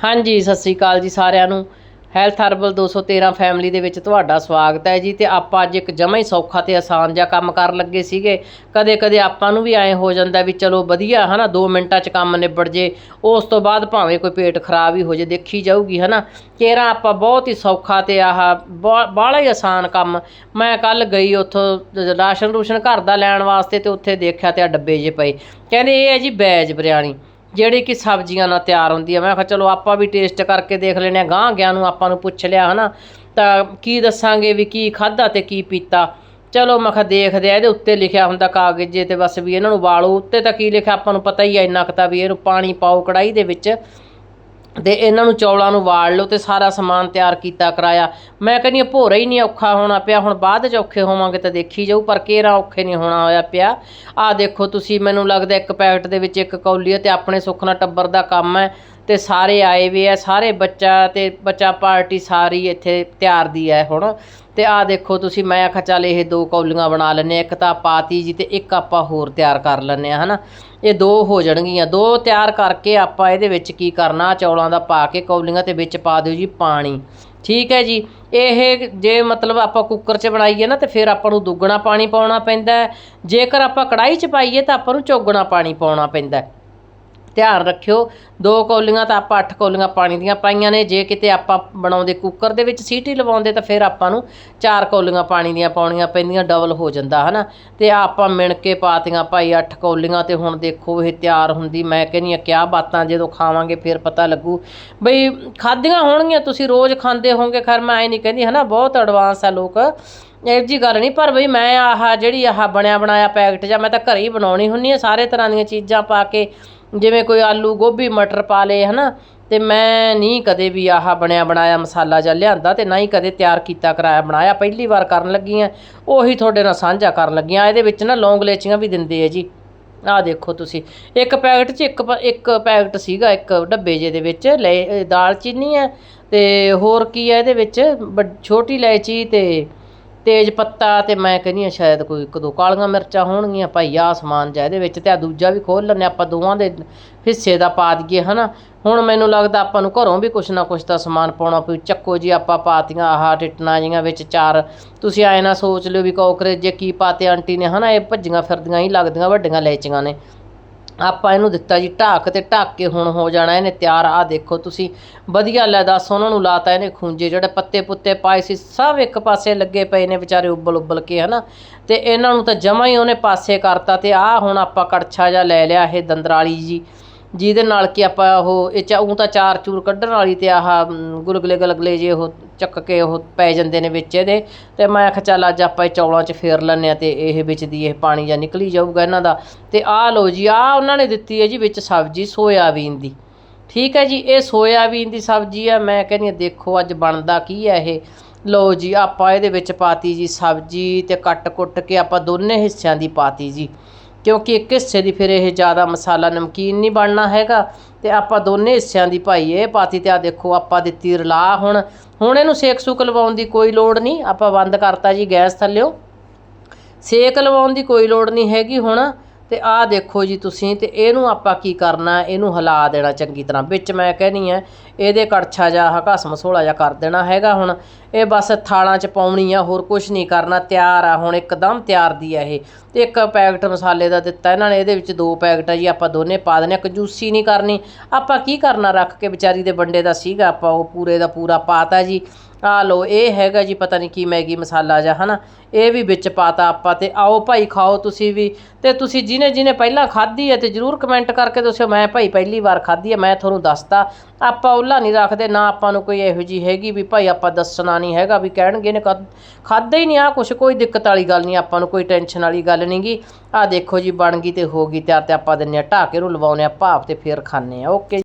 ਹਾਂਜੀ, ਸਤਿ ਸ੍ਰੀ ਅਕਾਲ ਜੀ ਸਾਰਿਆਂ ਨੂੰ। ਹੈਲਥ ਹਰਬਲ 213 ਫੈਮਿਲੀ ਦੇ ਵਿੱਚ ਤੁਹਾਡਾ ਸਵਾਗਤ ਹੈ ਜੀ ਤੇ ਆਪਾਂ ਅੱਜ ਇੱਕ ਜਮਾ ਹੀ ਸੌਖਾ ਤੇ ਆਸਾਨ ਜਿਹਾ ਕੰਮ ਕਰਨ ਲੱਗੇ ਸੀਗੇ। ਕਦੇ ਕਦੇ ਆਪਾਂ ਨੂੰ ਵੀ ਐਂ ਹੋ ਜਾਂਦਾ ਵੀ ਚਲੋ ਵਧੀਆ, ਹਨਾ 2 ਮਿੰਟਾਂ 'ਚ ਕੰਮ ਨਿਬੜ ਜੇ। ਉਸ ਤੋਂ ਬਾਅਦ ਭਾਵੇਂ ਕੋਈ ਪੇਟ ਖਰਾਬ ਹੀ ਹੋ ਜੇ, ਦੇਖੀ ਜਾਊਗੀ, ਹਨਾ। ਕੇਰਾ ਆਪਾਂ ਬਹੁਤ ਹੀ ਸੌਖਾ ਤੇ ਆਹ ਬਾਹਲਾ ਹੀ ਆਸਾਨ ਕੰਮ। ਮੈਂ ਕੱਲ ਗਈ ਉੱਥੋਂ, ਰਾਸ਼ਨ ਰੂਸ਼ਨ ਘਰ ਦਾ ਲੈਣ ਵਾਸਤੇ ਤੇ ਉੱਥੇ ਦੇਖਿਆ ਤੇ ਆ ਡੱਬੇ ਜੇ ਪਏ। ਕਹਿੰਦੇ ਇਹ ਹੈ ਜੀ ਬੈਜ ਬਿਰਿਆਨੀ ਜਿਹੜੀ ਕਿ ਸਬਜ਼ੀਆਂ ਨਾਲ ਤਿਆਰ ਹੁੰਦੀ ਆ। ਮੈਂ ਕਿਹਾ ਚਲੋ ਆਪਾਂ ਵੀ ਟੇਸਟ ਕਰਕੇ ਦੇਖ ਲੈਨੇ ਆ ਗਾਂ ਗਿਆ ਨੂੰ ਆਪਾਂ ਨੂੰ ਪੁੱਛ ਲਿਆ, ਹਨਾ? ਤਾਂ ਕੀ ਦੱਸਾਂਗੇ ਵੀ ਕੀ ਖਾਦਾ ਤੇ ਕੀ ਪੀਤਾ? ਚਲੋ ਮੈਂ ਕਿਹਾ ਦੇਖਦੇ ਆ, ਇਹਦੇ ਉੱਤੇ ਲਿਖਿਆ ਹੁੰਦਾ ਕਾਗਜ਼ ਜੇ ਤੇ ਬਸ ਵੀ ਇਹਨਾਂ ਨੂੰ ਵਾਲੋ ਉੱਤੇ ਤਾਂ ਕੀ ਲਿਖਿਆ, ਆਪਾਂ ਨੂੰ ਪਤਾ ਹੀ ਆ, ਇੰਨਾ ਕੁ ਤਾਂ ਵੀ ਇਹਨੂੰ ਪਾਣੀ ਪਾਓ ਕੜਾਈ ਦੇ ਵਿੱਚ। ਤੇ ਇਹਨਾਂ ਨੂੰ ਚੌਲਾਂ ਨੂੰ ਵਾਲ ਲਓ ਤੇ ਸਾਰਾ ਸਮਾਨ ਤਿਆਰ ਕੀਤਾ ਕਰਾਇਆ। ਮੈਂ ਕਹਿੰਦੀ ਭੋਰਾ ਹੀ ਨਹੀਂ ਔਖਾ ਹੋਣਾ ਪਿਆ, ਹੁਣ ਬਾਅਦ ਚ ਔਖੇ ਹੋਵਾਂਗੇ ਤਾਂ ਦੇਖੀ ਜਾਊ, ਪਰ ਕੇਰਾ ਔਖੇ ਨਹੀਂ ਹੋਣਾ ਹੋਇਆ ਪਿਆ। ਆਹ ਦੇਖੋ ਤੁਸੀਂ, ਮੈਨੂੰ ਲੱਗਦਾ ਇੱਕ ਪੈਕਟ ਦੇ ਵਿੱਚ ਇੱਕ ਕੌਲੀ ਹੈ ਤੇ ਆਪਣੇ ਨਾਲ ਟੱਬਰ ਦਾ ਕੰਮ ਹੈ। ਤੇ ਸਾਰੇ ਆਏ ਵੇ ਆ, ਸਾਰੇ ਬੱਚਾ ਤੇ ਬੱਚਾ ਪਾਰਟੀ ਸਾਰੀ ਇੱਥੇ ਤਿਆਰ ਦੀ ਹੈ ਹੁਣ। ਤੇ ਆਹ ਦੇਖੋ ਤੁਸੀਂ, ਮੈਂ ਆਖਿਆ ਚੱਲ ਇਹ ਦੋ ਕੌਲੀਆਂ ਬਣਾ ਲੈਨੇ ਆ ਇੱਕ ਤਾਂ ਪਾਤੀ ਜੀ ਤੇ ਇੱਕ ਆਪਾਂ ਹੋਰ ਤਿਆਰ ਕਰ ਲੈਨੇ ਆ ਹਨਾ। ਇਹ ਦੋ ਹੋ ਜਾਣਗੀਆਂ, ਦੋ ਤਿਆਰ ਕਰਕੇ ਆਪਾਂ ਇਹਦੇ ਵਿੱਚ ਕੀ ਕਰਨਾ ਚੌਲਾਂ ਦਾ ਪਾ ਕੇ ਕੌਲੀਆਂ ਤੇ ਵਿੱਚ ਪਾ ਦਿਓ ਜੀ ਪਾਣੀ। ਠੀਕ ਹੈ ਜੀ, ਇਹ ਜੇ ਮਤਲਬ ਆਪਾਂ ਕੁੱਕਰ 'ਚ ਬਣਾਈਏ ਨਾ ਤੇ ਫਿਰ ਆਪਾਂ ਨੂੰ ਦੁੱਗਣਾ ਪਾਣੀ ਪਾਉਣਾ ਪੈਂਦਾ ਜੇਕਰ ਆਪਾਂ ਕੜਾਈ 'ਚ ਪਾਈਏ ਤਾਂ ਆਪਾਂ ਨੂੰ ਚੌਗਣਾ ਪਾਣੀ ਪਾਉਣਾ ਪੈਂਦਾ ਧਿਆਨ ਰੱਖਿਓ। ਦੋ ਕੌਲੀਆਂ ਤਾਂ ਆਪਾਂ ਅੱਠ ਕੌਲੀਆਂ ਪਾਣੀ ਦੀਆਂ ਪਾਈਆਂ ਨੇ। ਜੇ ਕਿਤੇ ਆਪਾਂ ਬਣਾਉਂਦੇ ਕੁੱਕਰ ਦੇ ਵਿੱਚ ਸੀਟੀ ਲਵਾਉਂਦੇ ਤਾਂ ਫਿਰ ਆਪਾਂ ਨੂੰ ਚਾਰ ਕੌਲੀਆਂ ਪਾਣੀ ਦੀਆਂ ਪਾਉਣੀਆਂ ਪੈਂਦੀਆਂ ਡਬਲ ਹੋ ਜਾਂਦਾ, ਹਨਾ? ਤੇ ਆਪਾਂ ਮਿਣ ਕੇ ਪਾਤੀਆਂ ਭਾਈ ਅੱਠ ਕੌਲੀਆਂ ਤੇ ਹੁਣ ਦੇਖੋ ਇਹ ਤਿਆਰ ਹੁੰਦੀ। ਮੈਂ ਕਹਿੰਦੀ ਆ ਕਿਆ ਬਾਤਾਂ, ਜਦੋਂ ਖਾਵਾਂਗੇ ਫਿਰ ਪਤਾ ਲੱਗੂ। ਬਈ ਖਾਧੀਆਂ ਹੋਣਗੀਆਂ, ਤੁਸੀਂ ਰੋਜ਼ ਖਾਂਦੇ ਹੋਵੋਗੇ। ਖੈਰ, ਮੈਂ ਐ ਨਹੀਂ ਕਹਿੰਦੀ, ਹਨਾ? ਬਹੁਤ ਐਡਵਾਂਸ ਆ ਲੋਕ। ਇਹ ਜੀ ਗੱਲ ਨਹੀਂ, ਪਰ ਬਈ ਮੈਂ ਆਹ ਜਿਹੜੀ ਆਹ ਬਣਿਆ ਬਣਾਇਆ ਪੈਕਟ ਜਾਂ ਮੈਂ ਤਾਂ ਘਰੇ ਹੀ ਬਣਾਉਣੀ ਹੁੰਨੀ ਆ ਸਾਰੇ ਤਰ੍ਹਾਂ ਦੀਆਂ ਚੀਜ਼ਾਂ ਪਾ ਕੇ ਜਿਵੇਂ ਕੋਈ ਆਲੂ ਗੋਭੀ, ਮਟਰ ਪਾ ਲਏ ਹੈ ਨਾ ਅਤੇ ਮੈਂ ਨਹੀਂ ਕਦੇ ਵੀ ਆਹ ਬਣਿਆ ਬਣਾਇਆ ਮਸਾਲਾ ਜਿਹਾ ਲਿਆਂਦਾ ਅਤੇ ਨਾ ਹੀ ਕਦੇ ਤਿਆਰ ਕੀਤਾ ਕਰਾਇਆ ਬਣਾਇਆ। ਪਹਿਲੀ ਵਾਰ ਕਰਨ ਲੱਗੀ ਆ ਉਹੀ ਤੁਹਾਡੇ ਨਾਲ ਸਾਂਝਾ ਕਰਨ ਲੱਗੀ ਆ ਇਹਦੇ ਵਿੱਚ ਨਾ ਲੌਂਗ ਲੈਚੀਆਂ ਵੀ ਦਿੰਦੇ ਆ ਜੀ। ਆਹ ਦੇਖੋ ਤੁਸੀਂ, ਇੱਕ ਪੈਕਟ 'ਚ ਇੱਕ ਇੱਕ ਪੈਕਟ ਸੀਗਾ, ਇੱਕ ਡੱਬੇ ਜੇ ਦੇ ਵਿੱਚ ਲੈ ਦਾਲਚੀਨੀ ਹੈ ਅਤੇ ਹੋਰ ਕੀ ਹੈ ਇਹਦੇ ਵਿੱਚ? ਛੋਟੀ ਇਲਾਇਚੀ ਅਤੇ ਤੇਜ ਪੱਤਾ ਤੇ ਮੈਂ ਕਹਿੰਦੀ ਆ ਸ਼ਾਇਦ ਕੋਈ ਇੱਕ ਦੋ ਕਾਲੀਆਂ ਮਿਰਚਾਂ ਹੋਣਗੀਆਂ, ਭਾਈ ਆ ਸਮਾਨ ਜਾ ਇਹਦੇ ਵਿੱਚ ਤੇ ਆ ਦੂਜਾ ਵੀ ਖੋਲ ਲੈਣੇ ਆਪਾਂ ਦੋਵਾਂ ਦੇ ਹਿੱਸੇ ਦਾ ਪਾ ਦਈਏ, ਹਨਾ? ਹੁਣ ਮੈਨੂੰ ਲੱਗਦਾ ਆਪਾਂ ਨੂੰ ਘਰੋਂ ਵੀ ਕੁਛ ਨਾ ਕੁਛ ਤਾਂ ਸਮਾਨ ਪਾਉਣਾ ਪਊ। ਚੱਕੋ ਜੀ ਆਪਾਂ ਪਾਤੀਆਂ ਆਹ ਟਿਟਣਾ ਜੀਆਂ ਵਿੱਚ ਚਾਰ। ਤੁਸੀਂ ਆਏ ਨਾ ਸੋਚ ਲਿਓ ਵੀ ਕੋਕਰੇਜ ਜੇ ਕੀ ਪਾਤੇ ਆਂਟੀ ਨੇ, ਹਨਾ? ਇਹ ਭੱਜੀਆਂ ਫਿਰਦੀਆਂ ਹੀ ਲੱਗਦੀਆਂ, ਵੱਡੀਆਂ ਲੈਚੀਆਂ ਨੇ। ਆਪਾਂ ਇਹਨੂੰ ਦਿੱਤਾ ਜੀ ਢਾਕ ਤੇ ਢੱਕ ਕੇ ਹੁਣ ਹੋ ਜਾਣਾ, ਇਹਨੇ ਤਿਆਰ। ਆ ਦੇਖੋ ਤੁਸੀਂ, ਵਧੀਆ ਲੈ ਦੱਸ, ਉਹਨਾਂ ਨੂੰ ਲਾਤਾ ਇਹਨੇ ਖੁੰਝੇ, ਜਿਹੜੇ ਪੱਤੇ ਪੁੱਤੇ ਪਾਏ ਸੀ, ਸਭ ਇੱਕ ਪਾਸੇ ਲੱਗੇ ਪਏ ਨੇ ਵਿਚਾਰੇ ਉੱਬਲ ਉੱਬਲ ਕੇ, ਹਨਾ। ਤੇ ਇਹਨਾਂ ਨੂੰ ਤਾਂ ਜਮਾ ਹੀ ਉਹਨੇ ਪਾਸੇ ਕਰਤਾ ਤੇ ਆ ਹੁਣ ਆਪਾਂ ਕੜਛਾ ਜਾ ਲੈ ਲਿਆ ਇਹ ਦੰਦਰਾਲੀ ਜੀ। ਜਿਹਦੇ ਨਾਲ ਕਿ ਆਪਾਂ ਉਹ ਇਹ ਚਾ ਤਾਂ ਚਾਰ ਚੂਰ ਕੱਢਣ ਵਾਲੀ ਤੇ ਆਹ ਗੁਲਗਲੇ ਗਲਗਲੇ ਜੇ ਉਹ ਚੱਕ ਕੇ ਉਹ ਪੈ ਜਾਂਦੇ ਨੇ ਵਿੱਚ ਇਹਦੇ। ਤੇ ਮੈਂ ਆਖਿਆ ਚੱਲ ਅੱਜ ਆਪਾਂ ਇਹ ਚੌਲਾਂ 'ਚ ਫੇਰ ਲੈਂਦੇ ਆ ਤੇ ਇਹ ਵਿੱਚ ਦੀ ਇਹ ਪਾਣੀ ਜਾਂ ਨਿਕਲੀ ਜਾਊਗਾ ਇਹਨਾਂ ਦਾ। ਤੇ ਆਹ ਲਓ ਜੀ, ਆਹ ਉਹਨਾਂ ਨੇ ਦਿੱਤੀ ਹੈ ਜੀ ਵਿੱਚ ਸਬਜ਼ੀ, ਸੋਇਆਬੀਨ ਦੀ। ਠੀਕ ਹੈ ਜੀ, ਇਹ ਸੋਇਆਬੀਨ ਦੀ ਸਬਜ਼ੀ ਆ, ਮੈਂ ਕਹਿੰਦੀ ਆ ਦੇਖੋ ਅੱਜ ਬਣਦਾ ਕੀ ਹੈ ਇਹ। ਲਓ ਜੀ, ਆਪਾਂ ਇਹਦੇ ਵਿੱਚ ਪਾਤੀ ਜੀ ਸਬਜ਼ੀ ਤੇ ਕੱਟ ਕੁੱਟ ਕੇ ਆਪਾਂ ਦੋਨੇ ਹਿੱਸਿਆਂ ਦੀ ਪਾਤੀ ਜੀ। ਕਿਉਂਕਿ ਇੱਕ ਹਿੱਸੇ ਦੀ ਫਿਰ ਇਹ ਜ਼ਿਆਦਾ ਮਸਾਲਾ ਨਮਕੀਨ ਨਹੀਂ ਬਣਨਾ ਹੈਗਾ ਤੇ ਆਪਾਂ ਦੋਨੇ ਹਿੱਸਿਆਂ ਦੀ ਭਾਈ ਇਹ ਪਾਤੀ ਤੇ ਆ ਦੇਖੋ ਆਪਾਂ ਦਿੱਤੀ ਰਲਾ ਹੁਣ। ਹੁਣ ਇਹਨੂੰ ਸੇਕ ਸੁਕ ਲਵਾਉਣ ਦੀ ਕੋਈ ਲੋੜ ਨਹੀਂ। ਆਪਾਂ ਬੰਦ ਕਰਤਾ ਜੀ ਗੈਸ ਥੱਲਿਓ। ਸੇਕ ਲਵਾਉਣ ਦੀ ਕੋਈ ਲੋੜ ਨਹੀਂ ਹੈਗੀ ਹੁਣ। ਤੇ ਆਹ ਦੇਖੋ ਜੀ ਤੁਸੀਂ ਤੇ ਇਹਨੂੰ ਆਪਾਂ ਕੀ ਕਰਨਾ, ਇਹਨੂੰ ਹਿਲਾ ਦੇਣਾ ਚੰਗੀ ਤਰ੍ਹਾਂ। ਵਿੱਚ ਮੈਂ ਕਹਿਣੀ ਹੈ ਇਹਦੇ ਕੜਛਾ ਜਾ ਆਹ ਘਸ ਮਸੋਲਾ ਜਾ ਕਰ ਦੇਣਾ ਹੈਗਾ ਹੁਣ। ਇਹ ਬਸ ਥਾਲਾਂ 'ਚ ਪਾਉਣੀ ਆ, ਹੋਰ ਕੁਝ ਨਹੀਂ ਕਰਨਾ, ਤਿਆਰ ਆ ਹੁਣ, ਇੱਕਦਮ ਤਿਆਰ ਦੀ ਆ ਇਹ। ਤੇ ਇੱਕ ਪੈਕਟ ਮਸਾਲੇ ਦਾ ਦਿੱਤਾ ਇਹਨਾਂ ਨੇ, ਇਹਦੇ ਵਿੱਚ ਦੋ ਪੈਕਟ ਆ ਜੀ, ਆਪਾਂ ਦੋਨੇ ਪਾ ਦੇਣੇ ਕੰਜੂਸੀ ਨਹੀਂ ਕਰਨੀ। ਆਪਾਂ ਕੀ ਕਰਨਾ, ਰੱਖ ਕੇ ਵਿਚਾਰੀ ਦੇ ਬੰਡੇ ਦਾ ਸੀਗਾ, ਆਪਾਂ ਉਹ ਪੂਰੇ ਦਾ ਪੂਰਾ ਪਾਤਾ ਜੀ। ਆ ਲੋ ਇਹ ਹੈਗਾ ਜੀ ਪਤਾ ਨਹੀਂ ਕੀ ਮੈਗੀ ਮਸਾਲਾ ਜਾਂ ਹਨਾ? ਇਹ ਵੀ ਵਿੱਚ ਪਾਤਾ ਆਪਾਂ ਤੇ ਆਓ ਭਾਈ ਖਾਓ ਤੁਸੀਂ ਵੀ। ਤੇ ਤੁਸੀਂ ਜਿਹਨੇ ਜਿਹਨੇ ਪਹਿਲਾਂ ਖਾਧੀ ਹੈ ਤੇ ਜਰੂਰ ਕਮੈਂਟ ਕਰਕੇ ਦੱਸਿਓ, ਮੈਂ ਭਾਈ ਪਹਿਲੀ ਵਾਰ ਖਾਧੀ ਹੈ, ਮੈਂ ਤੁਹਾਨੂੰ ਦੱਸਤਾ। ਆਪਾਂ ਉਹਲਾ ਨਹੀਂ ਰੱਖਦੇ, ਨਾ ਆਪਾਂ ਨੂੰ ਕੋਈ ਇਹੋ ਜੀ ਹੈਗੀ ਵੀ ਭਾਈ ਆਪਾਂ ਦੱਸਣਾ ਨਹੀਂ ਹੈਗਾ ਵੀ ਕਹਿਣਗੇ ਨੇ ਖਾਦਾ ਹੀ ਨਹੀਂ ਆ ਕੁਛ, ਕੋਈ ਦਿੱਕਤ ਵਾਲੀ ਗੱਲ ਨਹੀਂ, ਆਪਾਂ ਨੂੰ ਕੋਈ ਟੈਨਸ਼ਨ ਵਾਲੀ ਗੱਲ ਨਹੀਂਗੀ ਆ ਦੇਖੋ ਜੀ, ਬਣ ਗਈ ਤੇ ਹੋ ਗਈ ਤਿਆਰ ਤੇ ਆਪਾਂ ਦਿੰਨੇ ਆ ਢਾਕੇ ਨੂੰ ਲਵਾਉਨੇ ਆ ਭਾਪ ਤੇ ਫੇਰ ਖਾਣੇ ਆ ਓਕੇ